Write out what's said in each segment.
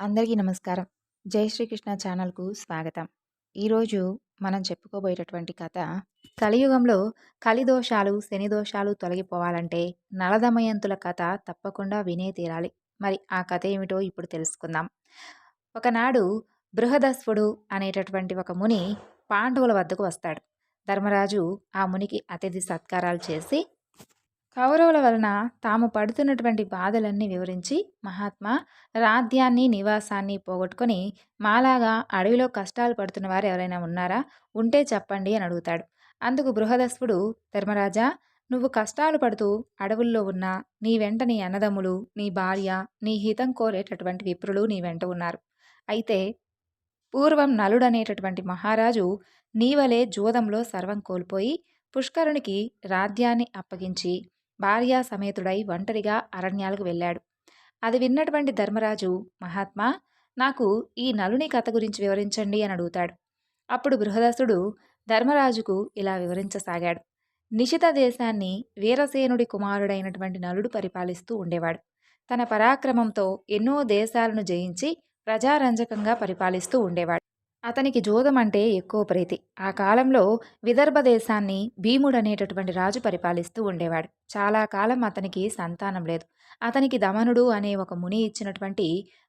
అందరికీ నమస్కారం. జై శ్రీకృష్ణ ఛానల్‌కు స్వాగతం. ఈరోజు మనం చెప్పుకోబోయేటటువంటి కథ కలియుగంలో కలిదోషాలు, శని దోషాలు తొలగిపోవాలంటే నలదమయంతుల కథ తప్పకుండా వినే తీరాలి. మరి ఆ కథ ఏమిటో ఇప్పుడు తెలుసుకుందాం. ఒకనాడు బృహదస్వుడు అనేటటువంటి ఒక ముని పాండవుల వద్దకు వస్తాడు. ధర్మరాజు ఆ మునికి అతిథి సత్కారాలు చేసి కౌరవుల వలన తాము పడుతున్నటువంటి బాధలన్నీ వివరించి మహాత్మా రాధ్యాన్ని నివాసాన్ని పోగొట్టుకొని మాలాగా అడవిలో కష్టాలు పడుతున్న వారు ఎవరైనా ఉన్నారా? ఉంటే చెప్పండి అని అడుగుతాడు. అందుకు బృహదస్పుడు ధర్మరాజా నువ్వు కష్టాలు పడుతూ అడవుల్లో ఉన్న నీ వెంట నీ అన్నదమ్ములు నీ భార్య నీ హితం కోరేటటువంటి విప్రులు నీ వెంట ఉన్నారు. అయితే పూర్వం నలుడనేటటువంటి మహారాజు నీవలే జూదంలో సర్వం కోల్పోయి పుష్కరునికి రాధ్యాన్ని అప్పగించి భార్యా సమేతుడై ఒంటరిగా అరణ్యాలకు వెళ్ళాడు. అది విన్నటువంటి ధర్మరాజు మహాత్మా నాకు ఈ నలుని కథ గురించి వివరించండి అని అడుగుతాడు. అప్పుడు బృహదసుడు ధర్మరాజుకు ఇలా వివరించసాగాడు. నిశిత దేశాన్ని వీరసేనుడి కుమారుడైనటువంటి నలుడు పరిపాలిస్తూ ఉండేవాడు. తన పరాక్రమంతో ఎన్నో దేశాలను జయించి ప్రజారంజకంగా పరిపాలిస్తూ ఉండేవాడు. అతనికి జోదం అంటే ఎక్కువ ప్రీతి. ఆ కాలంలో విదర్భ దేశాన్ని భీముడు అనేటటువంటి రాజు పరిపాలిస్తూ ఉండేవాడు. చాలా కాలం అతనికి సంతానం లేదు. అతనికి దమనుడు అనే ఒక ముని ఇచ్చినటువంటి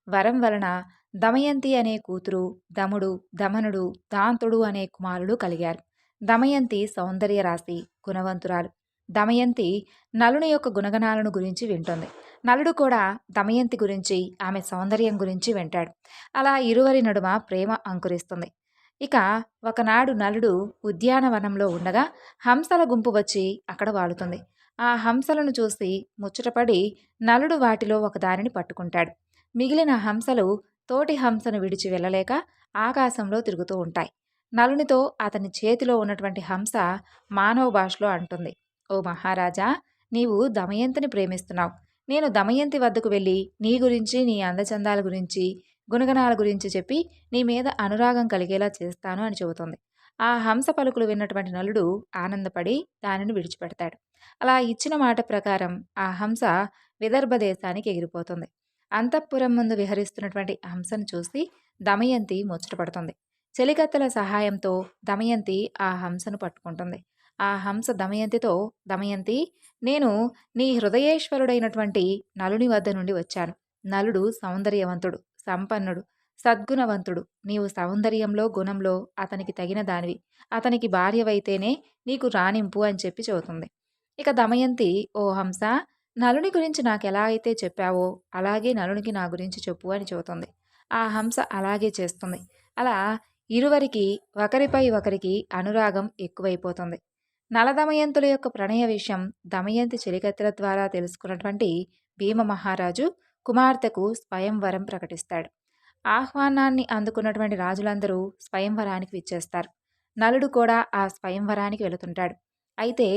వరం వలన దమయంతి అనే కూతురు దముడు దమనుడు దాంతుడు అనే కుమారుడు కలిగారు. దమయంతి సౌందర్య రాశి గుణవంతురాలు. దమయంతి నలుని యొక్క గుణగణాలను గురించి వింటుంది. నలుడు కూడా దమయంతి గురించి ఆమె సౌందర్యం గురించి వింటాడు. అలా ఇరువరి నడుమ ప్రేమ అంకురిస్తుంది. ఇక ఒకనాడు నలుడు ఉద్యానవనంలో ఉండగా హంసల గుంపు వచ్చి అక్కడ వాలుతుంది. ఆ హంసలను చూసి ముచ్చటపడి నలుడు వాటిలో ఒకదానిని పట్టుకుంటాడు. మిగిలిన హంసలు తోటి హంసను విడిచి వెళ్ళలేక ఆకాశంలో తిరుగుతూ ఉంటాయి. నలునితో అతని చేతిలో ఉన్నటువంటి హంస మానవ భాషలో అంటుంది. ఓ మహారాజా నీవు దమయంతిని ప్రేమిస్తున్నావు. నేను దమయంతి వద్దకు వెళ్ళి నీ గురించి నీ అందచందాల గురించి గుణగణాల గురించి చెప్పి నీ మీద అనురాగం కలిగేలా చేస్తాను అని చెబుతుంది. ఆ హంస పలుకులు విన్నటువంటి నలుడు ఆనందపడి దానిని విడిచిపెడతాడు. అలా ఇచ్చిన మాట ప్రకారం ఆ హంస విదర్భ దేశానికి ఎగిరిపోతుంది. అంతఃపురం ముందు విహరిస్తున్నటువంటి హంసను చూసి దమయంతి ముచ్చటపడుతుంది. చెలికత్తెల సహాయంతో దమయంతి ఆ హంసను పట్టుకుంటుంది. ఆ హంస దమయంతితో దమయంతి నేను నీ హృదయేశ్వరుడైనటువంటి నలుని వద్ద నుండి వచ్చాను. నలుడు సౌందర్యవంతుడు సంపన్నుడు సద్గుణవంతుడు. నీవు సౌందర్యంలో గుణంలో అతనికి తగిన దానివి. అతనికి భార్యవైతేనే నీకు రాణింపు అని చెప్పి చెబుతుంది. ఇక దమయంతి ఓ హంస నలుని గురించి నాకు ఎలా అయితే చెప్పావో అలాగే నలునికి నా గురించి చెప్పు అని చెబుతుంది. ఆ హంస అలాగే చేస్తుంది. అలా ఇరువరికి ఒకరిపై ఒకరికి అనురాగం ఎక్కువైపోతుంది. నలదమయంతుల యొక్క ప్రణయ విషయం దమయంతి చెలికత్తెల ద్వారా తెలుసుకున్నటువంటి భీమ మహారాజు కుమార్తెకు స్వయంవరం ప్రకటిస్తాడు. ఆహ్వానాన్ని అందుకున్నటువంటి రాజులందరూ స్వయంవరానికి విచ్చేస్తారు. నలుడు కూడా ఆ స్వయంవరానికి వెళుతుంటాడు. అయితే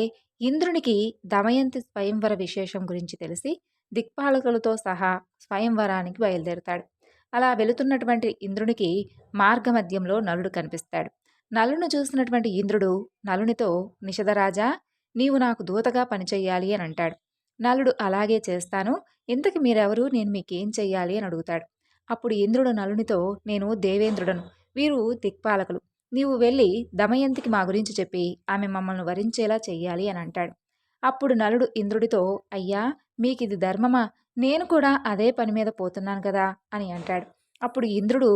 ఇంద్రునికి దమయంతి స్వయంవర విశేషం గురించి తెలిసి దిక్పాలకులతో సహా స్వయంవరానికి బయలుదేరుతాడు. అలా వెళుతున్నటువంటి ఇంద్రునికి మార్గమధ్యంలో నలుడు కనిపిస్తాడు. నలును చూసినటువంటి ఇంద్రుడు నలునితో నిషధరాజా నీవు నాకు దూతగా పనిచేయాలి అని అంటాడు. నలుడు అలాగే చేస్తాను. ఇంతకు మీరెవరు? నేను మీకేం చెయ్యాలి? అని అడుగుతాడు. అప్పుడు ఇంద్రుడు నలునితో నేను దేవేంద్రుడను. వీరు దిక్పాలకులు. నీవు వెళ్ళి దమయంతికి మా గురించి చెప్పి ఆమె మమ్మల్ని వరించేలా చెయ్యాలి అని అంటాడు. అప్పుడు నలుడు ఇంద్రుడితో అయ్యా మీకిది ధర్మమా? నేను కూడా అదే పని మీద పోతున్నాను కదా అని అంటాడు. అప్పుడు ఇంద్రుడు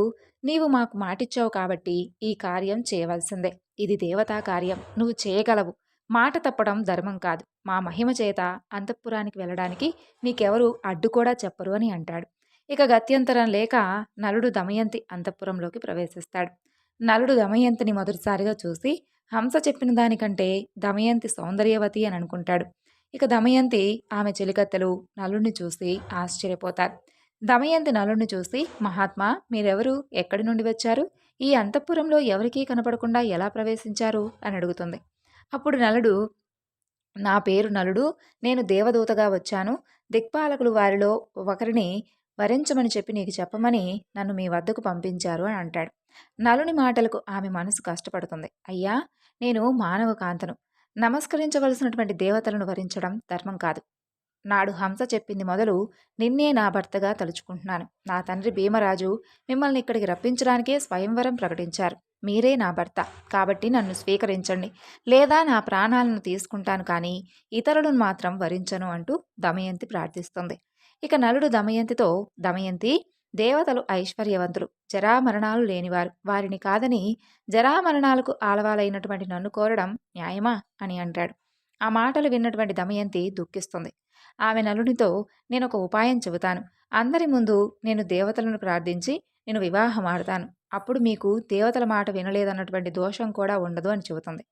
నీవు మాకు మాటిచ్చావు కాబట్టి ఈ కార్యం చేయవలసిందే. ఇది దేవతా కార్యం. నువ్వు చేయగలవు. మాట తప్పడం ధర్మం కాదు. మా మహిమ చేత అంతఃపురానికి వెళ్ళడానికి నీకెవరు అడ్డు కూడా చెప్పరు అని అంటాడు. ఇక గత్యంతరం లేక నలుడు దమయంతి అంతఃపురంలోకి ప్రవేశిస్తాడు. నలుడు దమయంతిని మొదటిసారిగా చూసి హంస చెప్పిన దానికంటే దమయంతి సౌందర్యవతి అని అనుకుంటాడు. ఇక దమయంతి ఆమె చెలికత్తెలు నలుడిని చూసి ఆశ్చర్యపోతారు. దమయంతి నలుని చూసి మహాత్మా మీరెవరు? ఎక్కడి నుండి వచ్చారు? ఈ అంతఃపురంలో ఎవరికీ కనపడకుండా ఎలా ప్రవేశించారు? అని అడుగుతుంది. అప్పుడు నలుడు నా పేరు నలుడు నేను దేవదూతగా వచ్చాను. దిక్పాలకులు వారిలో ఒకరిని వరించమని చెప్పి నీకు చెప్పమని నన్ను మీ వద్దకు పంపించారు అని అంటాడు. నలుని మాటలకు ఆమె మనసు కష్టపడుతుంది. అయ్యా నేను మానవ కాంతను. నమస్కరించవలసినటువంటి దేవతలను వరించడం ధర్మం కాదు. నాడు హంస చెప్పింది మొదలు నిన్నే నా భర్తగా తలుచుకుంటున్నాను. నా తండ్రి భీమరాజు మిమ్మల్ని ఇక్కడికి రప్పించడానికే స్వయంవరం ప్రకటించారు. మీరే నా భర్త. కాబట్టి నన్ను స్వీకరించండి. లేదా నా ప్రాణాలను తీసుకుంటాను కానీ ఇతరులను మాత్రం వరించను అంటూ దమయంతి ప్రార్థిస్తుంది. ఇక నలుడు దమయంతితో దమయంతి దేవతలు ఐశ్వర్యవంతులు. జరామరణాలు లేనివారు. వారిని కాదని జరామరణాలకు ఆలవాలైనటువంటి నన్ను కోరడం న్యాయమా? అని అంటాడు. ఆ మాటలు విన్నటువంటి దమయంతి దుఃఖిస్తుంది. ఆమె నలునితో నేను ఒక ఉపాయం చెబుతాను. అందరి ముందు నేను దేవతలను ప్రార్థించి నేను వివాహం ఆడతాను అప్పుడు మీకు దేవతల మాట వినలేదన్నటువంటి దోషం కూడా ఉండదు అని చెబుతుంది.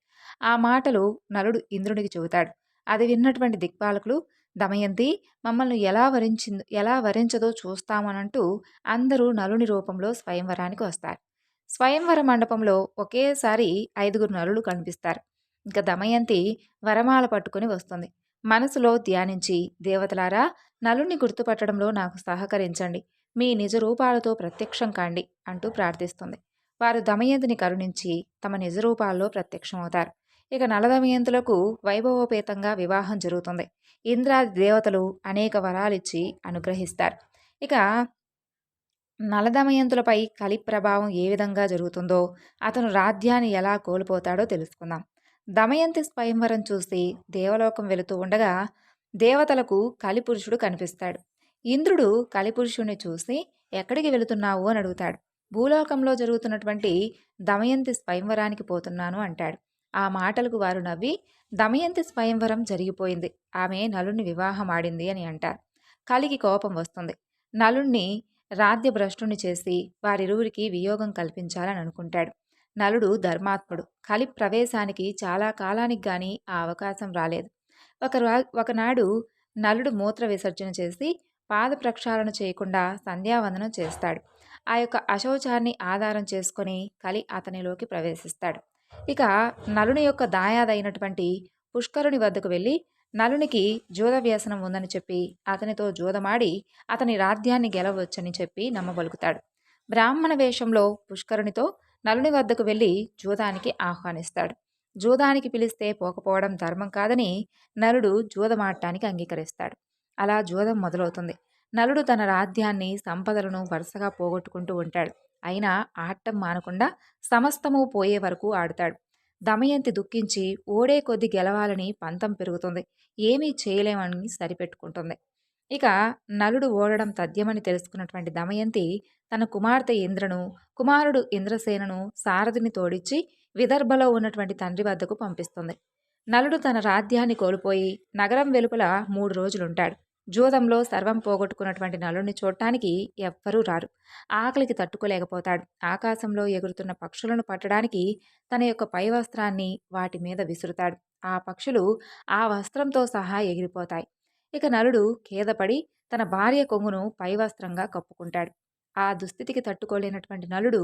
ఆ మాటలు నలుడు ఇంద్రుడికి చెబుతాడు. అది విన్నటువంటి దిక్పాలకులు దమయంతి మమ్మల్ని ఎలా వరించింది ఎలా వరించదో చూస్తామనంటూ అందరూ నలుని రూపంలో స్వయంవరానికి వస్తారు. స్వయంవర మండపంలో ఒకేసారి ఐదుగురు నలులు కనిపిస్తారు. ఇంకా దమయంతి వరమాల పట్టుకుని వస్తుంది. మనసులో ధ్యానించి దేవతలారా నలుని గుర్తుపట్టడంలో నాకు సహకరించండి. మీ నిజ రూపాలతో ప్రత్యక్షం కాండి అంటూ ప్రార్థిస్తుంది. వారు దమయంతిని కరుణించి తమ నిజ రూపాల్లో ప్రత్యక్షమవుతారు. ఇక నలదమయంతులకు వైభవోపేతంగా వివాహం జరుగుతుంది. ఇంద్రాది దేవతలు అనేక వరాలిచ్చి అనుగ్రహిస్తారు. ఇక నలదమయంతులపై కలి ప్రభావం ఏ విధంగా జరుగుతుందో అతను రాధ్యాన్ని ఎలా కోల్పోతాడో తెలుసుకుందాం. దమయంతి స్వయంవరం చూసి దేవలోకం వెళుతూ ఉండగా దేవతలకు కలిపురుషుడు కనిపిస్తాడు. ఇంద్రుడు కలిపురుషుడిని చూసి ఎక్కడికి వెళుతున్నావు? అని అడుగుతాడు. భూలోకంలో జరుగుతున్నటువంటి దమయంతి స్వయంవరానికి పోతున్నాను అంటాడు. ఆ మాటలకు వారు నవ్వి దమయంతి స్వయంవరం జరిగిపోయింది. ఆమె నలుని వివాహం ఆడింది అని అంటారు. కలికి కోపం వస్తుంది. నలుణ్ణి రాధ్యభ్రష్టుని చేసి వారిరువురికి వియోగం కల్పించాలని అనుకుంటాడు. నలుడు ధర్మాత్ముడు. కలి ప్రవేశానికి చాలా కాలానికి గాని ఆ అవకాశం రాలేదు. ఒక ఒకనాడు నలుడు మూత్ర విసర్జన చేసి పాద ప్రక్షాళన చేయకుండా సంధ్యావందనం చేస్తాడు. ఆ యొక్క అశౌచాన్ని ఆధారం చేసుకొని కలి అతనిలోకి ప్రవేశిస్తాడు. ఇక నలుని యొక్క దాయాదైనటువంటి పుష్కరుని వద్దకు వెళ్ళి నలునికి జూద వ్యసనం ఉందని చెప్పి అతనితో జూదమాడి అతని రాజ్యాన్ని గెలవచ్చని చెప్పి నమ్మబలుకుతాడు. బ్రాహ్మణ వేషంలో పుష్కరునితో నలుని వద్దకు వెళ్ళి జూదానికి ఆహ్వానిస్తాడు. జూదానికి పిలిస్తే పోకపోవడం ధర్మం కాదని నలుడు జూదమాడటానికి అంగీకరిస్తాడు. అలా జూదం మొదలవుతుంది. నలుడు తన రాజ్యాన్ని సంపదలను వరుసగా పోగొట్టుకుంటూ ఉంటాడు. అయినా ఆడటం మానకుండా సమస్తము పోయే వరకు ఆడుతాడు. దమయంతి దుఃఖించి ఓడే కొద్ది గెలవాలని పంతం పెరుగుతుంది. ఏమీ చేయలేమని సరిపెట్టుకుంటుంది. ఇక నలుడు ఓడడం తథ్యమని తెలుసుకున్నటువంటి దమయంతి తన కుమార్తె ఇంద్రను కుమారుడు ఇంద్రసేనను సారథిని తోడిచ్చి విదర్భలో ఉన్నటువంటి తండ్రి వద్దకు పంపిస్తుంది. నలుడు తన రాజ్యాన్ని కోల్పోయి నగరం వెలుపల మూడు రోజులుంటాడు. జూదంలో సర్వం పోగొట్టుకున్నటువంటి నలుడిని చూడటానికి ఎవ్వరూ రారు. ఆకలికి తట్టుకోలేకపోతాడు. ఆకాశంలో ఎగురుతున్న పక్షులను పట్టడానికి తన యొక్క పై వస్త్రాన్ని వాటి మీద విసురుతాడు. ఆ పక్షులు ఆ వస్త్రంతో సహా ఎగిరిపోతాయి. ఇక నలుడు ఖేదపడి తన భార్య కొంగును పైవస్త్రంగా కప్పుకుంటాడు. ఆ దుస్థితికి తట్టుకోలేనటువంటి నలుడు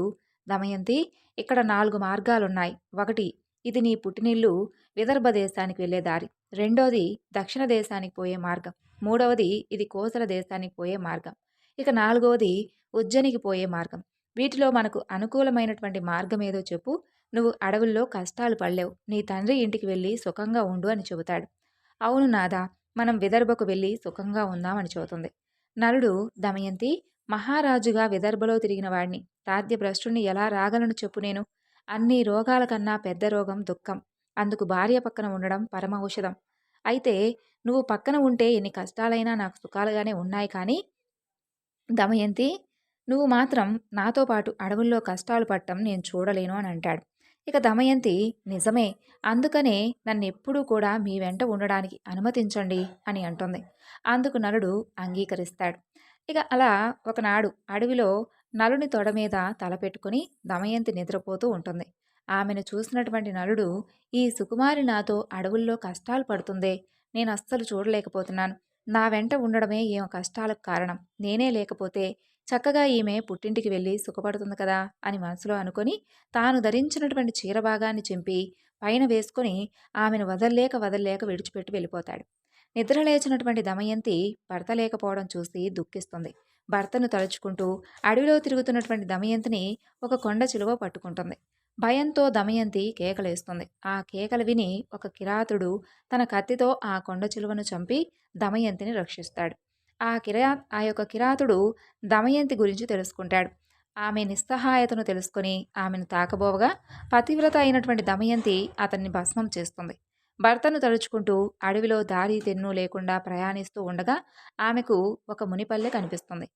దమయంతి ఇక్కడ నాలుగు మార్గాలున్నాయి. ఒకటి ఇది నీ పుట్టినిల్లు విదర్భ దేశానికి వెళ్ళే దారి. రెండోది దక్షిణ దేశానికి పోయే మార్గం. మూడవది ఇది కోసల దేశానికి పోయే మార్గం. ఇక నాలుగవది ఉజ్జనికి పోయే మార్గం. వీటిలో మనకు అనుకూలమైనటువంటి మార్గం ఏదో చెప్పు. నువ్వు అడవుల్లో కష్టాలు పడలేవు. నీ తండ్రి ఇంటికి వెళ్ళి సుఖంగా ఉండు అని చెబుతాడు. అవును నాదా మనం విదర్భకు వెళ్ళి సుఖంగా ఉందామని చూతుంది నలుడు దమయంతి మహారాజుగా విదర్భలో తిరిగిన వాడిని తాద్యభ్రష్టుణ్ణి ఎలా రాగలను చెప్పు నేను? అన్ని రోగాల కన్నా పెద్ద రోగం దుఃఖం. అందుకు భార్య పక్కన ఉండడం పరమ ఔషధం. అయితే నువ్వు పక్కన ఉంటే ఎన్ని కష్టాలైనా నాకు సుఖాలుగానే ఉన్నాయి కానీ దమయంతి నువ్వు మాత్రం నాతో పాటు అడవుల్లో కష్టాలు పట్టడం నేను చూడలేను అని అంటాడు. ఇక దమయంతి నిజమే అందుకనే నన్నెప్పుడూ కూడా మీ వెంట ఉండడానికి అనుమతించండి అని అంటుంది. అందుకు నలుడు అంగీకరిస్తాడు. ఇక అలా ఒకనాడు అడవిలో నలుని తొడ మీద తలపెట్టుకుని దమయంతి నిద్రపోతూ ఉంటుంది. ఆమెను చూసినటువంటి నలుడు ఈ సుకుమారి నాతో అడవుల్లో కష్టాలు పడుతుందే నేను అస్సలు చూడలేకపోతున్నాను. నా వెంట ఉండడమే ఏమో కష్టాలకు కారణం. నేనే లేకపోతే చక్కగా ఈమె పుట్టింటికి వెళ్ళి సుఖపడుతుంది కదా అని మనసులో అనుకొని తాను ధరించినటువంటి చీర భాగాన్ని చింపి పైన వేసుకుని ఆమెను వదల్లేక వదల్లేక విడిచిపెట్టి వెళ్ళిపోతాడు. నిద్రలేచినటువంటి దమయంతి భర్త లేకపోవడం చూసి దుఃఖిస్తుంది. భర్తను తలుచుకుంటూ అడవిలో తిరుగుతున్నటువంటి దమయంతిని ఒక కొండ చిలువ పట్టుకుంటుంది. భయంతో దమయంతి కేకలేస్తుంది. ఆ కేకలు విని ఒక కిరాతుడు తన కత్తితో ఆ కొండ చిలువను చంపి దమయంతిని రక్షిస్తాడు. ఆ కిరా ఆ యొక్క కిరాతుడు దమయంతి గురించి తెలుసుకుంటాడు. ఆమె నిస్సహాయతను తెలుసుకొని ఆమెను తాకబోవగా పతివ్రత అయినటువంటి దమయంతి అతన్ని భస్మం చేస్తుంది. భర్తను తలుచుకుంటూ అడవిలో దారి తెన్ను లేకుండా ప్రయాణిస్తూ ఉండగా ఆమెకు ఒక మునిపల్లె కనిపిస్తుంది.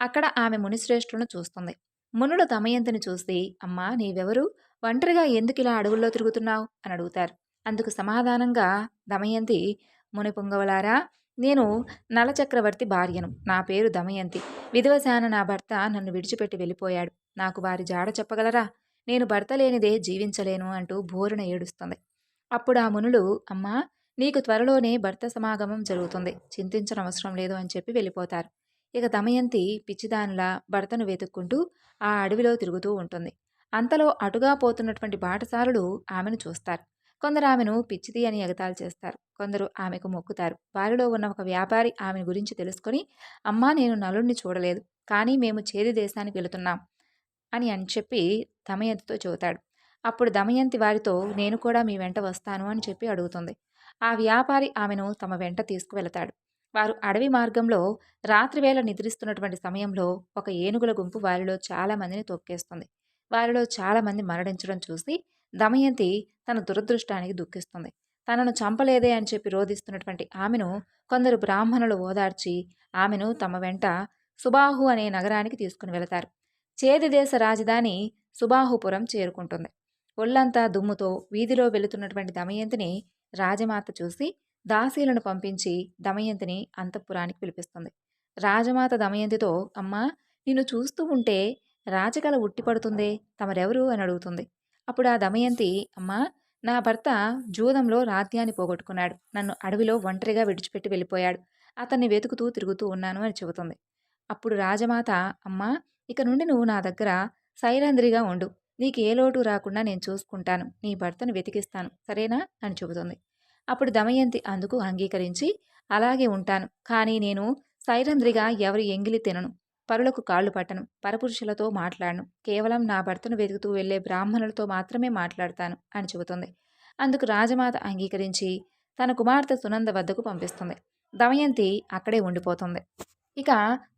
అక్కడ ఆమె మునిశ్రేష్ఠులను చూస్తుంది. మునులు దమయంతిని చూసి అమ్మా నీవెవరు? ఒంటరిగా ఎందుకు ఇలా అడవుల్లో తిరుగుతున్నావు? అని అడుగుతారు. అందుకు సమాధానంగా దమయంతి ముని పొంగవలారా నేను నలచక్రవర్తి భార్యను. నా పేరు దమయంతి. విధవశాన నా భర్త నన్ను విడిచిపెట్టి వెళ్ళిపోయాడు. నాకు వారి జాడ చెప్పగలరా? నేను భర్త లేనిదే జీవించలేను అంటూ బోరున ఏడుస్తుంది. అప్పుడు ఆ మునులు అమ్మా నీకు త్వరలోనే భర్త సమాగమం జరుగుతుంది. చింతించనవసరం లేదు అని చెప్పి వెళ్ళిపోతారు. ఇక దమయంతి పిచ్చిదానిలా భర్తను వెతుక్కుంటూ ఆ అడవిలో తిరుగుతూ ఉంటుంది. అంతలో అటుగా పోతున్నటువంటి బాటసారులు ఆమెను చూస్తారు. కొందరు ఆమెను పిచ్చిది అని ఎగతాళి చేస్తారు. కొందరు ఆమెకు మొక్కుతారు. వారిలో ఉన్న ఒక వ్యాపారి ఆమె గురించి తెలుసుకొని అమ్మా నేను నలుడిని చూడలేదు కానీ మేము చేది దేశానికి వెళుతున్నాం అని అని చెప్పి దమయంతితో చెబుతాడు. అప్పుడు దమయంతి వారితో నేను కూడా మీ వెంట వస్తాను అని చెప్పి అడుగుతుంది. ఆ వ్యాపారి ఆమెను తమ వెంట తీసుకువెళతాడు. వారు అడవి మార్గంలో రాత్రివేళ నిద్రిస్తున్నటువంటి సమయంలో ఒక ఏనుగుల గుంపు వారిలో చాలామందిని తొక్కేస్తుంది. వారిలో చాలామంది మరణించడం చూసి దమయంతి తన దురదృష్టానికి దుఃఖిస్తుంది తనను చంపలేదే అని చెప్పి రోధిస్తున్నటువంటి ఆమెను కొందరు బ్రాహ్మణులు ఓదార్చి ఆమెను తమ వెంట సుబాహు అనే నగరానికి తీసుకుని వెళతారు. చేది దేశ రాజధాని సుబాహుపురం చేరుకుంటుంది. ఒళ్ళంతా దుమ్ముతో వీధిలో వెళుతున్నటువంటి దమయంతిని రాజమాత చూసి దాసీలను పంపించి దమయంతిని అంతఃపురానికి పిలిపిస్తుంది. రాజమాత దమయంతితో అమ్మా నిన్ను చూస్తూ ఉంటే రాజకళ ఉట్టిపడుతుందే తమరెవరు? అని అడుగుతుంది. అప్పుడు ఆ దమయంతి అమ్మా నా భర్త జూదంలో రాత్యాన్ని పోగొట్టుకున్నాడు. నన్ను అడవిలో ఒంటరిగా విడిచిపెట్టి వెళ్ళిపోయాడు. అతన్ని వెతుకుతూ తిరుగుతూ ఉన్నాను అని చెబుతుంది. అప్పుడు రాజమాత అమ్మా ఇక నుండి నువ్వు నా దగ్గర సైరంధ్రిగా ఉండు. నీకు ఏ లోటు రాకుండా నేను చూసుకుంటాను. నీ భర్తను వెతికిస్తాను. సరేనా అని చెబుతుంది. అప్పుడు దమయంతి అందుకు అంగీకరించి అలాగే ఉంటాను. కానీ నేను సైరంద్రిగా ఎవరి ఎంగిలి తినను. పరులకు కాళ్ళు పట్టను పరపురుషులతో మాట్లాడను. కేవలం నా భర్తను వెతుకుతూ వెళ్ళే బ్రాహ్మణులతో మాత్రమే మాట్లాడతాను అని చెబుతుంది. అందుకు రాజమాత అంగీకరించి తన కుమార్తె సునంద వద్దకు పంపిస్తుంది. దమయంతి అక్కడే ఉండిపోతుంది. ఇక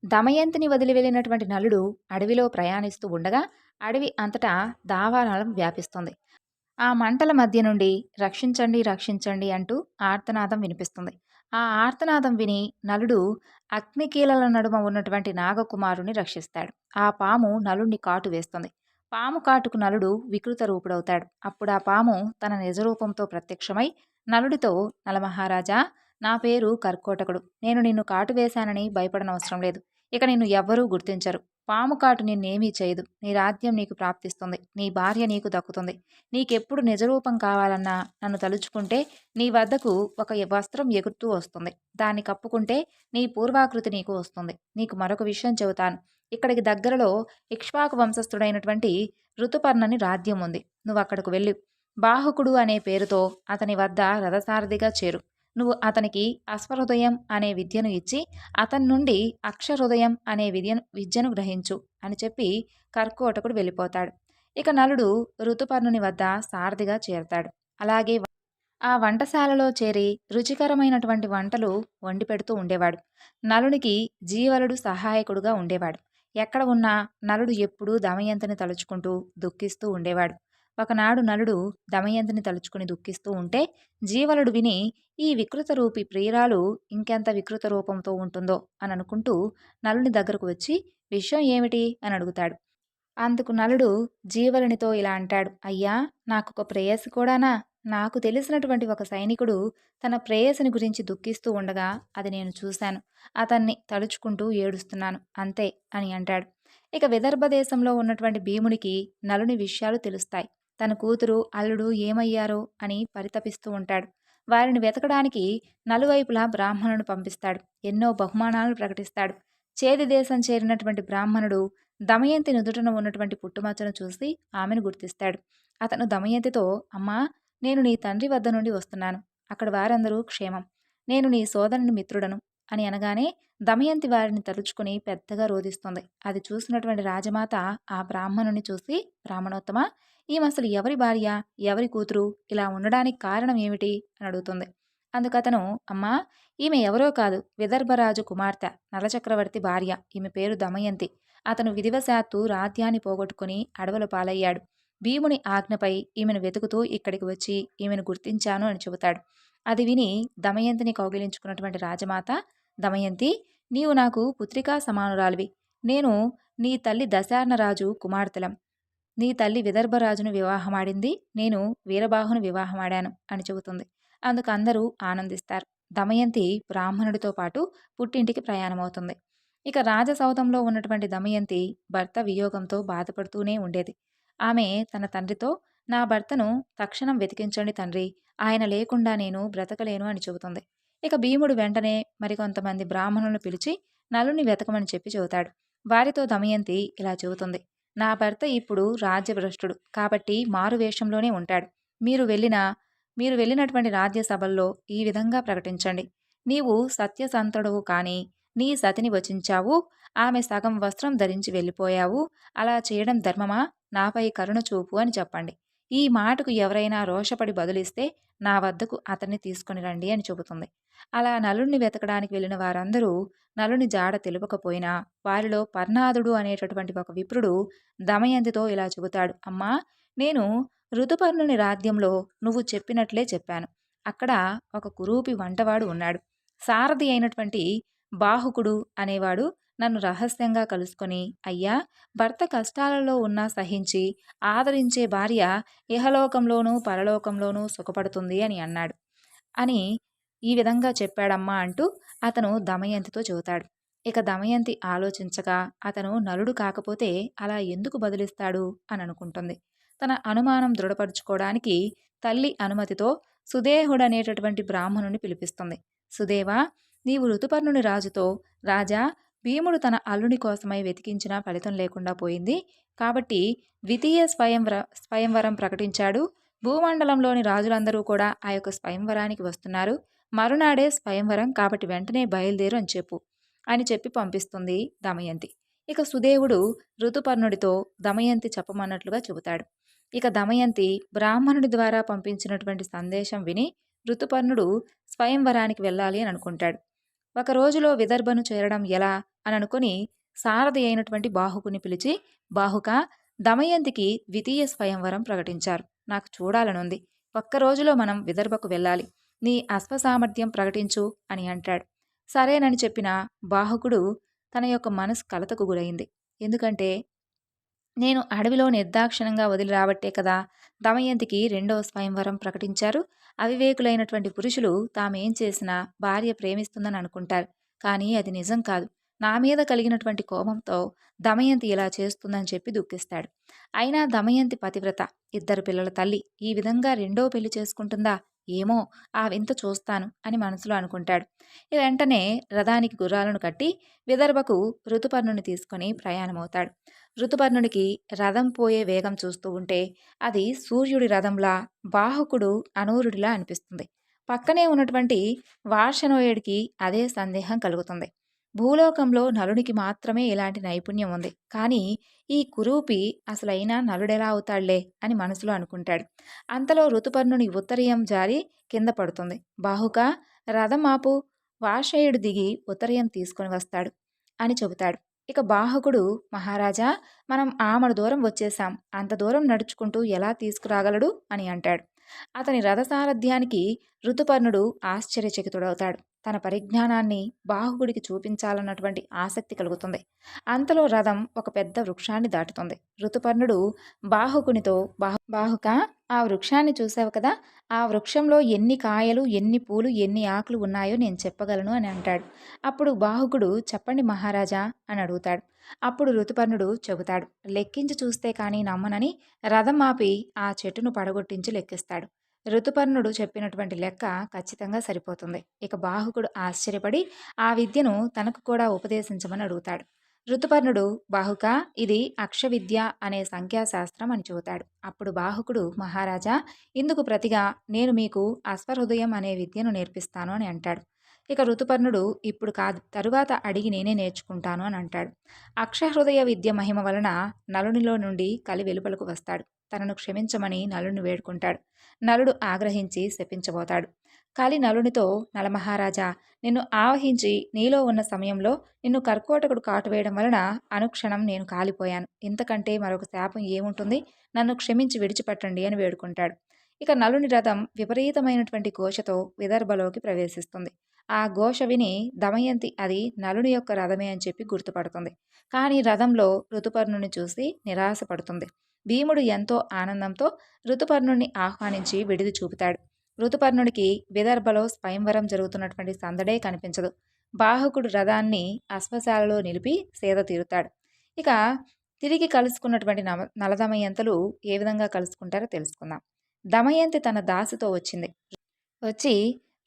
దమయంతిని వదిలి వెళ్ళినటువంటి నలుడు అడవిలో ప్రయాణిస్తూ ఉండగా అడవి అంతటా దావానలం వ్యాపిస్తుంది. ఆ మంటల మధ్య నుండి రక్షించండి రక్షించండి అంటూ ఆర్తనాదం వినిపిస్తుంది. ఆ ఆర్తనాదం విని నలుడు అగ్నికీలల నడుమ ఉన్నటువంటి నాగకుమారుని రక్షిస్తాడు. ఆ పాము నలుణ్ణి కాటు వేస్తుంది. పాము కాటుకు నలుడు వికృత రూపుడవుతాడు. అప్పుడు ఆ పాము తన నిజరూపంతో ప్రత్యక్షమై నలుడితో నలమహారాజా నా పేరు కర్కోటకుడు. నేను నిన్ను కాటు వేశానని భయపడనవసరం లేదు. ఇక నిన్ను ఎవ్వరూ గుర్తించరు. పాము కాటు నిన్నేమీ చేయదు. నీ రాజ్యం నీకు ప్రాప్తిస్తుంది. నీ భార్య నీకు దక్కుతుంది. నీకెప్పుడు నిజరూపం కావాలన్నా నన్ను తలుచుకుంటే నీ వద్దకు ఒక వస్త్రం ఎగురుతూ వస్తుంది. దాన్ని కప్పుకుంటే నీ పూర్వాకృతి నీకు వస్తుంది. నీకు మరొక విషయం చెబుతాను. ఇక్కడికి దగ్గరలో ఇక్ష్వాకు వంశస్థుడైనటువంటి ఋతుపర్ణని రాజ్యం ఉంది. నువ్వు అక్కడకు వెళ్ళి. బాహుకుడు అనే పేరుతో అతని వద్ద రథసారథిగా చేరు. నువ్వు అతనికి అశ్వహృదయం అనే విద్యను ఇచ్చి అతని నుండి అక్షహృదయం అనే విద్యను విద్యను గ్రహించు అని చెప్పి కర్కోటకుడు వెళ్ళిపోతాడు. ఇక నలుడు ఋతుపర్ణుని వద్ద సారథిగా చేరతాడు. అలాగే ఆ వంటశాలలో చేరి రుచికరమైనటువంటి వంటలు వండి పెడుతూ ఉండేవాడు. నలునికి జీవలుడు సహాయకుడుగా ఉండేవాడు. ఎక్కడ ఉన్నా నలుడు ఎప్పుడూ దమయంతిని తలుచుకుంటూ దుఃఖిస్తూ ఉండేవాడు. ఒకనాడు నలుడు దమయంతిని తలుచుకుని దుఃఖిస్తూ ఉంటే జీవలుడు విని ఈ వికృత రూపి ప్రియురాలు ఇంకెంత వికృత రూపంతో ఉంటుందో అని అనుకుంటూ నలుని దగ్గరకు వచ్చి విషయం ఏమిటి? అని అడుగుతాడు. అందుకు నలుడు జీవలునితో ఇలా అంటాడు అయ్యా నాకు ఒక ప్రేయసి కూడానా? నాకు తెలిసినటువంటి ఒక సైనికుడు తన ప్రేయసిని గురించి దుఃఖిస్తూ ఉండగా అది నేను చూశాను. అతన్ని తలుచుకుంటూ ఏడుస్తున్నాను అంతే అని అంటాడు. ఇక విదర్భ దేశంలో ఉన్నటువంటి భీమునికి నలుని విషయాలు తెలుస్తాయి. తన కూతురు అల్లుడు ఏమయ్యారో అని పరితపిస్తూ ఉంటాడు. వారిని వెతకడానికి నలువైపులా బ్రాహ్మణుడు పంపిస్తాడు. ఎన్నో బహుమానాలను ప్రకటిస్తాడు. చేది దేశం చేరినటువంటి బ్రాహ్మణుడు దమయంతి నుదుటన ఉన్నటువంటి పుట్టుమచ్చను చూసి ఆమెను గుర్తిస్తాడు. అతను దమయంతితో అమ్మా నేను నీ తండ్రి వద్ద నుండి వస్తున్నాను. అక్కడ వారందరూ క్షేమం. నేను నీ సోదరుని మిత్రుడను అని అనగానే దమయంతి వారిని తలుచుకుని పెద్దగా రోధిస్తుంది. అది చూసినటువంటి రాజమాత ఆ బ్రాహ్మణుని చూసి బ్రాహ్మణోత్తమ ఈమె అసలు ఎవరి భార్య ఎవరి కూతురు ఇలా ఉండడానికి కారణం ఏమిటి అని అడుగుతుంది. అందుకతను అమ్మా ఈమె ఎవరో కాదు. విదర్భరాజు కుమార్తె నలచక్రవర్తి భార్య. ఈమె పేరు దమయంతి. అతను విధివశాత్తు రాధ్యాన్ని పోగొట్టుకుని అడవుల పాలయ్యాడు. భీముని ఆజ్ఞపై ఈమెను వెతుకుతూ ఇక్కడికి వచ్చి ఈమెను గుర్తించాను అని చెబుతాడు. అది విని దమయంతిని కౌగిలించుకున్నటువంటి రాజమాత దమయంతి నీవు నాకు పుత్రికా సమానురాలివి. నేను నీ తల్లి దశార్ణరాజు కుమార్తెలం. నీ తల్లి విదర్భరాజును వివాహమాడింది నేను వీరబాహును వివాహమాడాను అని చెబుతుంది. అందుకు అందరూ ఆనందిస్తారు. దమయంతి బ్రాహ్మణుడితో పాటు పుట్టింటికి ప్రయాణమవుతుంది. ఇక రాజసౌధంలో ఉన్నటువంటి దమయంతి భర్త వియోగంతో బాధపడుతూనే ఉండేది. ఆమె తన తండ్రితో నా భర్తను తక్షణం వెతికించండి తండ్రి ఆయన లేకుండా నేను బ్రతకలేను అని చెబుతుంది. ఇక భీముడు వెంటనే మరికొంతమంది బ్రాహ్మణులను పిలిచి నలుని వెతకమని చెప్పి చెబుతాడు. వారితో దమయంతి ఇలా చెబుతుంది. నా భర్త ఇప్పుడు రాజ్యభ్రష్టుడు. కాబట్టి మారు వేషంలోనే ఉంటాడు. మీరు వెళ్ళిన మీరు వెళ్ళినటువంటి రాజ్యసభల్లో ఈ విధంగా ప్రకటించండి. నీవు సత్యసంతుడవు కానీ నీ సతిని వచించావు. ఆమె సగం వస్త్రం ధరించి వెళ్ళిపోయావు. అలా చేయడం ధర్మమా? నాపై కరుణ చూపు అని చెప్పండి. ఈ మాటకు ఎవరైనా రోషపడి బదులిస్తే నా వద్దకు అతన్ని తీసుకుని రండి అని చెబుతుంది. అలా నలుణ్ణి వెతకడానికి వెళ్ళిన వారందరూ నలుని జాడ తెలుపకపోయినా వారిలో పర్ణాదుడు అనేటటువంటి ఒక విప్రుడు దమయంతితో ఇలా చెబుతాడు అమ్మా నేను ఋతుపర్ణుని రాజ్యంలో నువ్వు చెప్పినట్లే చెప్పాను. అక్కడ ఒక కురూపి వంటవాడు ఉన్నాడు. సారథి అయినటువంటి బాహుకుడు అనేవాడు నన్ను రహస్యంగా కలుసుకొని అయ్యా భర్త కష్టాలలో ఉన్నా సహించి ఆదరించే భార్య ఇహలోకంలోనూ పరలోకంలోనూ సుఖపడుతుంది అని అన్నాడు. అని ఈ విధంగా చెప్పాడమ్మా అంటూ అతను దమయంతితో చెబుతాడు. ఇక దమయంతి ఆలోచించగా అతను నలుడు కాకపోతే అలా ఎందుకు బదిలిస్తాడు అని అనుకుంటుంది తన అనుమానం దృఢపరుచుకోవడానికి తల్లి అనుమతితో సుదేహుడనేటటువంటి బ్రాహ్మణుని పిలిపిస్తుంది. సుదేవా నీవు ఋతుపర్ణుని రాజుతో రాజా భీముడు తన అల్లుని కోసమై వెతికించినా ఫలితం లేకుండా పోయింది. కాబట్టి ద్వితీయ స్వయంవర స్వయంవరం ప్రకటించాడు. భూమండలంలోని రాజులందరూ కూడా ఆ యొక్క స్వయంవరానికి వస్తున్నారు. మరునాడే స్వయంవరం కాబట్టి వెంటనే బయలుదేరు అని చెప్పు అని చెప్పి పంపిస్తుంది దమయంతి. ఇక సుదేవుడు ఋతుపర్ణుడితో దమయంతి చెప్పమన్నట్లుగా చెబుతాడు. ఇక దమయంతి బ్రాహ్మణుడి ద్వారా పంపించినటువంటి సందేశం విని ఋతుపర్ణుడు స్వయంవరానికి వెళ్ళాలి అని అనుకుంటాడు. ఒక రోజులో విదర్భను చేరడం ఎలా అని అనుకుని సారథి అయినటువంటి బాహుకుని పిలిచి బాహుక దమయంతికి ద్వితీయ స్వయంవరం ప్రకటించారు. నాకు చూడాలనుంది ఒక్క రోజులో మనం విదర్భకు వెళ్ళాలి. నీ అశ్వసామర్థ్యం ప్రకటించు అని అంటాడు. సరేనని చెప్పిన బాహుకుడు తన యొక్క మనసు కలతకు గురైంది. ఎందుకంటే నేను అడవిలో నిర్దాక్షిణంగా వదిలి రాబట్టే కదా దమయంతికి రెండవ స్వయంవరం ప్రకటించారు. అవివేకులైనటువంటి పురుషులు తామేం చేసినా భార్య ప్రేమిస్తుందని అనుకుంటారు. కానీ అది నిజం కాదు. నా మీద కలిగినటువంటి కోపంతో దమయంతి ఇలా చేస్తుందని చెప్పి దుఃఖిస్తాడు. అయినా దమయంతి పతివ్రత ఇద్దరు పిల్లల తల్లి ఈ విధంగా రెండో పెళ్ళి చేసుకుంటుందా? ఏమో ఆ వింత చూస్తాను అని మనసులో అనుకుంటాడు. వెంటనే రథానికి గుర్రాలను కట్టి విదర్భకు ఋతుపర్ణుని తీసుకుని ప్రయాణమవుతాడు. ఋతుపర్ణుడికి రథం పోయే వేగం చూస్తూ ఉంటే అది సూర్యుడి రథంలా బాహుకుడు అనూరుడిలా అనిపిస్తుంది. పక్కనే ఉన్నటువంటి వార్షనోయుడికి అదే సందేహం కలుగుతుంది. భూలోకంలో నలునికి మాత్రమే ఇలాంటి నైపుణ్యం ఉంది. కానీ ఈ కురూపి అసలైనా నలుడెలా అవుతాడులే అని మనసులో అనుకుంటాడు. అంతలో ఋతుపర్ణుని ఉత్తరీయం జారి కింద పడుతుంది. బాహుక రథం ఆపు వాషేయుడు దిగి ఉత్తరీయం తీసుకొని వస్తాడు అని చెబుతాడు. ఇక బాహకుడు మహారాజా మనం ఆమడు దూరం వచ్చేశాం. అంత దూరం నడుచుకుంటూ ఎలా తీసుకురాగలడు అని అంటాడు. అతని రథసారథ్యానికి ఋతుపర్ణుడు ఆశ్చర్యచకితుడవుతాడు. తన పరిజ్ఞానాన్ని బాహుకుడికి చూపించాలన్నటువంటి ఆసక్తి కలుగుతుంది. అంతలో రథం ఒక పెద్ద వృక్షాన్ని దాటుతుంది. ఋతుపర్ణుడు బాహుకునితో బాహు బాహుక ఆ వృక్షాన్ని చూసావు కదా? ఆ వృక్షంలో ఎన్ని కాయలు ఎన్ని పూలు ఎన్ని ఆకులు ఉన్నాయో నేను చెప్పగలను అని అంటాడు. అప్పుడు బాహుకుడు చెప్పండి మహారాజా అని అడుగుతాడు. అప్పుడు ఋతుపర్ణుడు చెబుతాడు లెక్కించి చూస్తే కానీ నమ్మనని రథం ఆపి ఆ చెట్టును పడగొట్టించి లెక్కిస్తాడు. ఋతుపర్ణుడు చెప్పినటువంటి లెక్క ఖచ్చితంగా సరిపోతుంది. ఇక బాహుకుడు ఆశ్చర్యపడి ఆ విద్యను తనకు కూడా ఉపదేశించమని అడుగుతాడు. ఋతుపర్ణుడు బాహుక ఇది అక్షవిద్య అనే సంఖ్యాశాస్త్రం అని చెబుతాడు. అప్పుడు బాహుకుడు మహారాజా ఇందుకు ప్రతిగా నేను మీకు అశ్వహృదయం అనే విద్యను నేర్పిస్తాను అని అంటాడు. ఇక ఋతుపర్ణుడు ఇప్పుడు కాదు తరువాత అడిగి నేనే నేర్చుకుంటాను అని అంటాడు. అక్షహృదయ విద్య మహిమ వలన నలునిలో నుండి కలి వెలుపలకు వస్తాడు. తనను క్షమించమని నలుని వేడుకుంటాడు. నలుడు ఆగ్రహించి శపించబోతాడు. కలి నలునితో నలమహారాజా నిన్ను ఆవహించి నీలో ఉన్న సమయంలో నిన్ను కర్కోటకుడు కాటువేయడం వలన అనుక్షణం నేను కాలిపోయాను. ఇంతకంటే మరొక శాపం ఏముంటుంది? నన్ను క్షమించి విడిచిపెట్టండి అని వేడుకుంటాడు. ఇక నలుని రథం విపరీతమైనటువంటి ఘోషతో విదర్భలోకి ప్రవేశిస్తుంది. ఆ ఘోష విని దమయంతి అది నలుని యొక్క రథమే అని చెప్పి గుర్తుపడుతుంది. కానీ రథంలో ఋతుపర్ణుని చూసి నిరాశపడుతుంది. భీముడు ఎంతో ఆనందంతో ఋతుపర్ణుని ఆహ్వానించి విడిది చూపుతాడు. ఋతుపర్ణుడికి విదర్భలో స్వయంవరం జరుగుతున్నటువంటి సందడే కనిపించదు. బాహుకుడు రథాన్ని అశ్వశాలలో నిలిపి సేద తీరుతాడు. ఇక తిరిగి కలుసుకున్నటువంటి నవ నలదమయంతలు ఏ విధంగా కలుసుకుంటారో తెలుసుకుందాం. దమయంతి తన దాసితో వచ్చింది. వచ్చి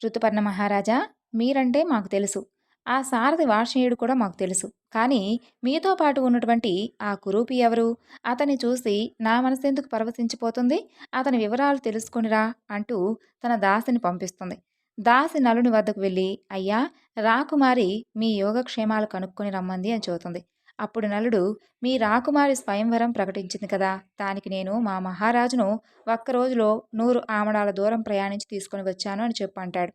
ఋతుపర్ణ మహారాజా మీరంటే మాకు తెలుసు. ఆ సారథి వార్షేయుడు కూడా మాకు తెలుసు. కానీ మీతో పాటు ఉన్నటువంటి ఆ కురూపి ఎవరు? అతన్ని చూసి నా మనసెందుకు పరవశించిపోతుంది? అతని వివరాలు తెలుసుకునిరా అంటూ తన దాసిని పంపిస్తుంది. దాసి నలుని వద్దకు వెళ్ళి అయ్యా రాకుమారి మీ యోగక్షేమాలు కనుక్కొని రమ్మంది అని చెబుతుంది. అప్పుడు నలుడు మీ రాకుమారి స్వయంవరం ప్రకటించింది కదా దానికి నేను మా మహారాజును ఒక్క రోజులో నూరు ఆమడాల దూరం ప్రయాణించి తీసుకొని వచ్చాను అని చెప్పు అంటాడు.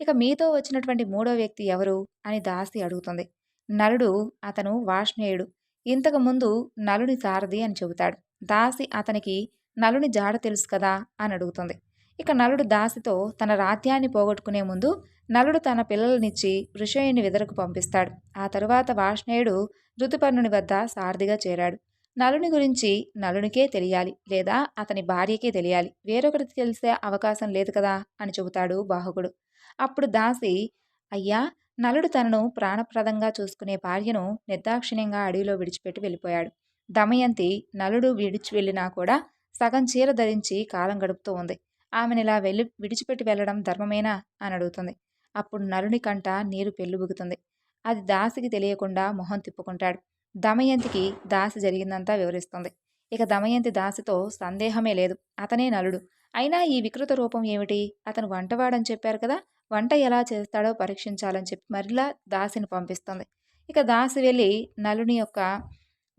ఇక మీతో వచ్చినటువంటి మూడో వ్యక్తి ఎవరు అని దాసి అడుగుతుంది. నలుడు అతను వాష్ణేయుడు. ఇంతకు ముందు నలుని సారథి అని చెబుతాడు. దాసి అతనికి నలుని జాడ తెలుసు కదా అని అడుగుతుంది. ఇక నలుడు దాసితో తన రాత్యాన్ని పోగొట్టుకునే ముందు నలుడు తన పిల్లలనిచ్చి ఋషయుని వెదరకు పంపిస్తాడు. ఆ తరువాత వాష్ణేయుడు ఋతుపర్ణుని వద్ద సారథిగా చేరాడు. నలుని గురించి నలునికే తెలియాలి లేదా అతని భార్యకే తెలియాలి. వేరొకరికి తెలిసే అవకాశం లేదు కదా అని చెబుతాడు బాహుకుడు. అప్పుడు దాసి అయ్యా నలుడు తనను ప్రాణప్రదంగా చూసుకునే భార్యను నిర్దాక్షిణ్యంగా అడవిలో విడిచిపెట్టి వెళ్ళిపోయాడు. దమయంతి నలుడు విడిచి వెళ్ళినా కూడా సగం చీర ధరించి కాలం గడుపుతూ ఉంది. ఆమెనిలా వెళ్ళి విడిచిపెట్టి వెళ్ళడం ధర్మమేనా? అని అడుగుతుంది. అప్పుడు నలుని కంట నీరు పెళ్ళుబుగుతుంది. అది దాసికి తెలియకుండా మొహం తిప్పుకుంటాడు. దమయంతికి దాసి జరిగిందంతా వివరిస్తుంది. ఇక దమయంతి దాసితో సందేహమే లేదు. అతనే నలుడు. అయినా ఈ వికృత రూపం ఏమిటి? అతను వంటవాడని చెప్పారు కదా? వంట ఎలా చేస్తాడో పరీక్షించాలని చెప్పి మరలా దాసిని పంపిస్తుంది. ఇక దాసి వెళ్ళి నలుని యొక్క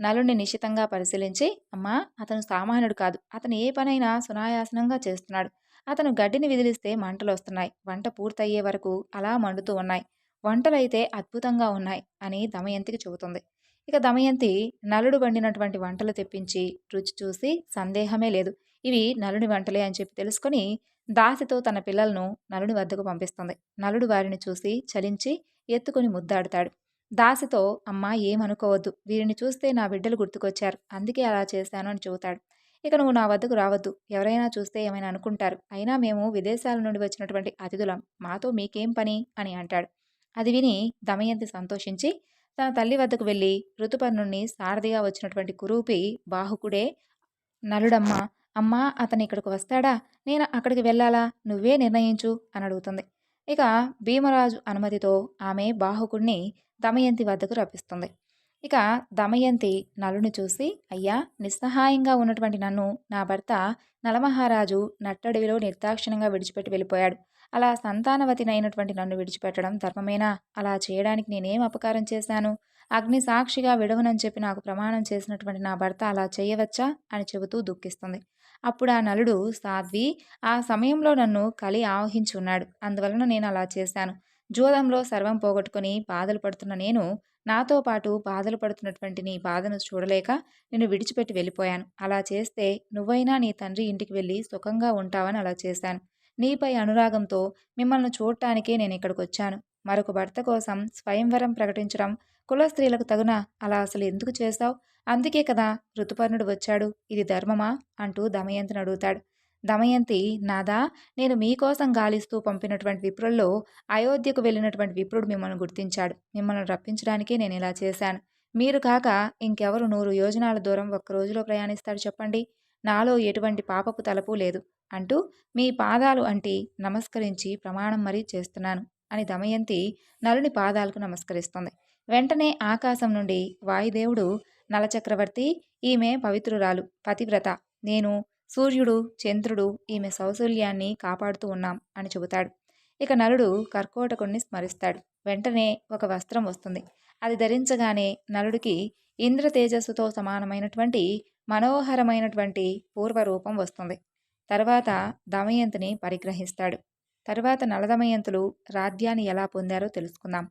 నలుని నిశితంగా పరిశీలించి అమ్మా అతను సామాన్యుడు కాదు. అతను ఏ పనైనా సునాయాసనంగా చేస్తున్నాడు. అతను గడ్డిని విదిలిస్తే మంటలు వస్తున్నాయి వంట పూర్తయ్యే వరకు అలా మండుతూ ఉన్నాయి. వంటలైతే అద్భుతంగా ఉన్నాయి అని దమయంతికి చెబుతుంది. ఇక దమయంతి నలుడు వండినటువంటి వంటలు తెప్పించి రుచి చూసి సందేహమే లేదు. ఇవి నలుని వంటలే అని చెప్పి తెలుసుకొని దాసితో తన పిల్లలను నలుని వద్దకు పంపిస్తుంది. నలుడు వారిని చూసి చలించి ఎత్తుకుని ముద్దాడుతాడు. దాసితో అమ్మ ఏమనుకోవద్దు. వీరిని చూస్తే నా బిడ్డలు గుర్తుకొచ్చారు. అందుకే అలా చేశాను అని చెబుతాడు. ఇక నువ్వు నా వద్దకు రావద్దు. ఎవరైనా చూస్తే ఏమైనా అనుకుంటారు. అయినా మేము విదేశాల నుండి వచ్చినటువంటి అతిథులం. మాతో మీకేం పని? అని అంటాడు. అది విని దమయంతి సంతోషించి తన తల్లి వద్దకు వెళ్ళి ఋతుపర్ణుణ్ణి సారథిగా వచ్చినటువంటి కురూపి బాహుకుడే నలుడమ్మ అమ్మా అతను ఇక్కడికి వస్తాడా? నేను అక్కడికి వెళ్ళాలా? నువ్వే నిర్ణయించు అని అడుగుతుంది. ఇక భీమరాజు అనుమతితో ఆమె బాహుకుడిని దమయంతి వద్దకు రప్పిస్తుంది. ఇక దమయంతి నలుని చూసి అయ్యా నిస్సహాయంగా ఉన్నటువంటి నన్ను నా భర్త నలమహారాజు నట్టడివిలో నిర్దాక్షిణంగా విడిచిపెట్టి వెళ్ళిపోయాడు. అలా సంతానవతినైనటువంటి నన్ను విడిచిపెట్టడం ధర్మమేనా? అలా చేయడానికి నేనేం అపకారం చేశాను? అగ్ని సాక్షిగా విడవనని చెప్పి నాకు ప్రమాణం చేసినటువంటి నా భర్త అలా చేయవచ్చా? అని చెబుతూ దుఃఖిస్తుంది. అప్పుడు ఆ నలుడు సాధ్వి ఆ సమయంలో నన్ను కలి ఆవహించి ఉన్నాడు. అందువలన నేను అలా చేశాను. జూదంలో సర్వం పోగొట్టుకుని బాధలు పడుతున్న నేను నాతో పాటు బాధలు పడుతున్నటువంటి నీ బాధను చూడలేక నిన్ను విడిచిపెట్టి వెళ్ళిపోయాను. అలా చేస్తే నువ్వైనా నీ తండ్రి ఇంటికి వెళ్ళి సుఖంగా ఉంటావని అలా చేశాను. నీపై అనురాగంతో మిమ్మల్ని చూడటానికే నేను ఇక్కడికి వచ్చాను. మరొక భర్త కోసం స్వయంవరం ప్రకటించడం కుల స్త్రీలకు తగున అలా అసలు ఎందుకు చేశావు? అందుకే కదా ఋతుపర్ణుడు వచ్చాడు. ఇది ధర్మమా? అంటూ దమయంతిని అడుగుతాడు. దమయంతి నాదా నేను మీకోసం గాలిస్తూ పంపినటువంటి విప్రుల్లో అయోధ్యకు వెళ్ళినటువంటి విప్రుడు మిమ్మల్ని గుర్తించాడు. మిమ్మల్ని రప్పించడానికే నేను ఇలా చేశాను. మీరు కాక ఇంకెవరు నూరు యోజనాల దూరం ఒక్క రోజులో ప్రయాణిస్తాడు చెప్పండి. నాలో ఎటువంటి పాపపు తలపు లేదు అంటూ మీ పాదాలు అంటి నమస్కరించి ప్రమాణం మరీ చేస్తున్నాను అని దమయంతి నలుని పాదాలకు నమస్కరిస్తుంది. వెంటనే ఆకాశం నుండి వాయుదేవుడు నలచక్రవర్తి ఈమె పవిత్రురాలు పతివ్రత. నేను సూర్యుడు చంద్రుడు ఈమె సౌశల్యాన్ని కాపాడుతూ ఉన్నాం అని చెబుతాడు. ఇక నలుడు కర్కోటకుణ్ణి స్మరిస్తాడు. వెంటనే ఒక వస్త్రం వస్తుంది. అది ధరించగానే నలుడికి ఇంద్ర తేజస్సుతో సమానమైనటువంటి మనోహరమైనటువంటి పూర్వరూపం వస్తుంది. తర్వాత దమయంతిని పరిగ్రహిస్తాడు. తర్వాత నలదమయంతులు రాజ్యాన్ని ఎలా పొందారో తెలుసుకుందాం.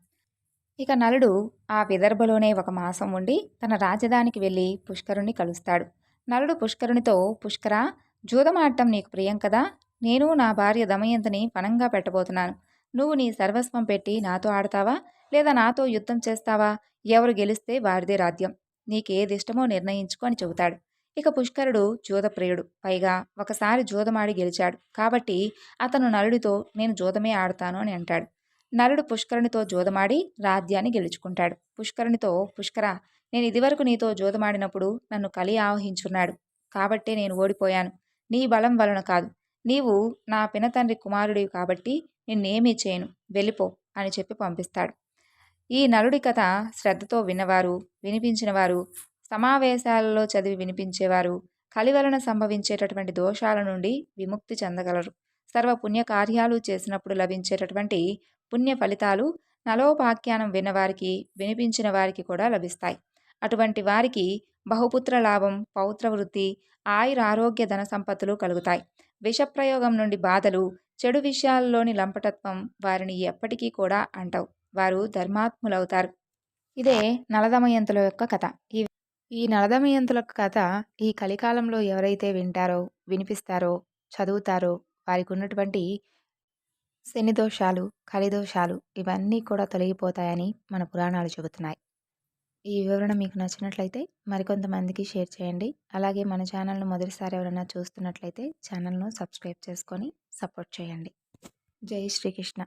ఇక నలుడు ఆ విదర్భలోనే ఒక మాసం ఉండి తన రాజధానికి వెళ్ళి పుష్కరుణ్ణి కలుస్తాడు. నలుడు పుష్కరునితో పుష్కర జూదమాడటం నీకు ప్రియం కదా? నేను నా భార్య దమయంతిని పనంగా పెట్టబోతున్నాను. నువ్వు నీ సర్వస్వం పెట్టి నాతో ఆడతావా? లేదా నాతో యుద్ధం చేస్తావా? ఎవరు గెలిస్తే వారిదే రాజ్యం. నీకేదిష్టమో నిర్ణయించుకో అని చెబుతాడు. ఇక పుష్కరుడు జూదప్రియుడు. పైగా ఒకసారి జూదమాడి గెలిచాడు. కాబట్టి అతను నలుడితో నేను జూదమే ఆడతాను అని అంటాడు. నలుడు పుష్కరునితో జూదమాడి రాజ్యాన్ని గెలుచుకుంటాడు. పుష్కరునితో పుష్కర నేను ఇదివరకు నీతో జోదమాడినప్పుడు నన్ను కలి ఆవహించున్నాడు. కాబట్టే నేను ఓడిపోయాను. నీ బలం వలన కాదు. నీవు నా పినతండ్రి కుమారుడివి కాబట్టి నిన్నేమీ చేయను. వెళ్ళిపో అని చెప్పి పంపిస్తాడు. ఈ నలుడి కథ శ్రద్ధతో విన్నవారు వినిపించినవారు సమావేశాలలో చదివి వినిపించేవారు కలి వలన సంభవించేటటువంటి దోషాల నుండి విముక్తి చెందగలరు. సర్వ పుణ్యకార్యాలు చేసినప్పుడు లభించేటటువంటి పుణ్య ఫలితాలు నలోపాఖ్యానం విన్నవారికి వినిపించిన వారికి కూడా లభిస్తాయి. అటువంటి వారికి బహుపుత్ర లాభం పౌత్ర వృత్తి ఆయుర ఆరోగ్య ధన సంపత్తులు కలుగుతాయి. విషప్రయోగం నుండి బాధలు చెడు విషయాల్లోని లంపటత్వం వారిని ఎప్పటికీ కూడా అంటవు. వారు ధర్మాత్ములవుతారు. ఇదే నలదమయంతుల యొక్క కథ. ఈ ఈ నలదమయంతుల కథ ఈ కలికాలంలో ఎవరైతే వింటారో వినిపిస్తారో చదువుతారో వారికి ఉన్నటువంటి శని దోషాలు కలిదోషాలు ఇవన్నీ కూడా తొలగిపోతాయని మన పురాణాలు చెబుతున్నాయి. ఈ వివరణ మీకు నచ్చినట్లయితే మరికొంతమందికి షేర్ చేయండి. అలాగే మన ఛానల్ను మొదటిసారి ఎవరైనా చూస్తున్నట్లయితే ఛానల్ను సబ్స్క్రైబ్ చేసుకొని సపోర్ట్ చేయండి. జై శ్రీకృష్ణ.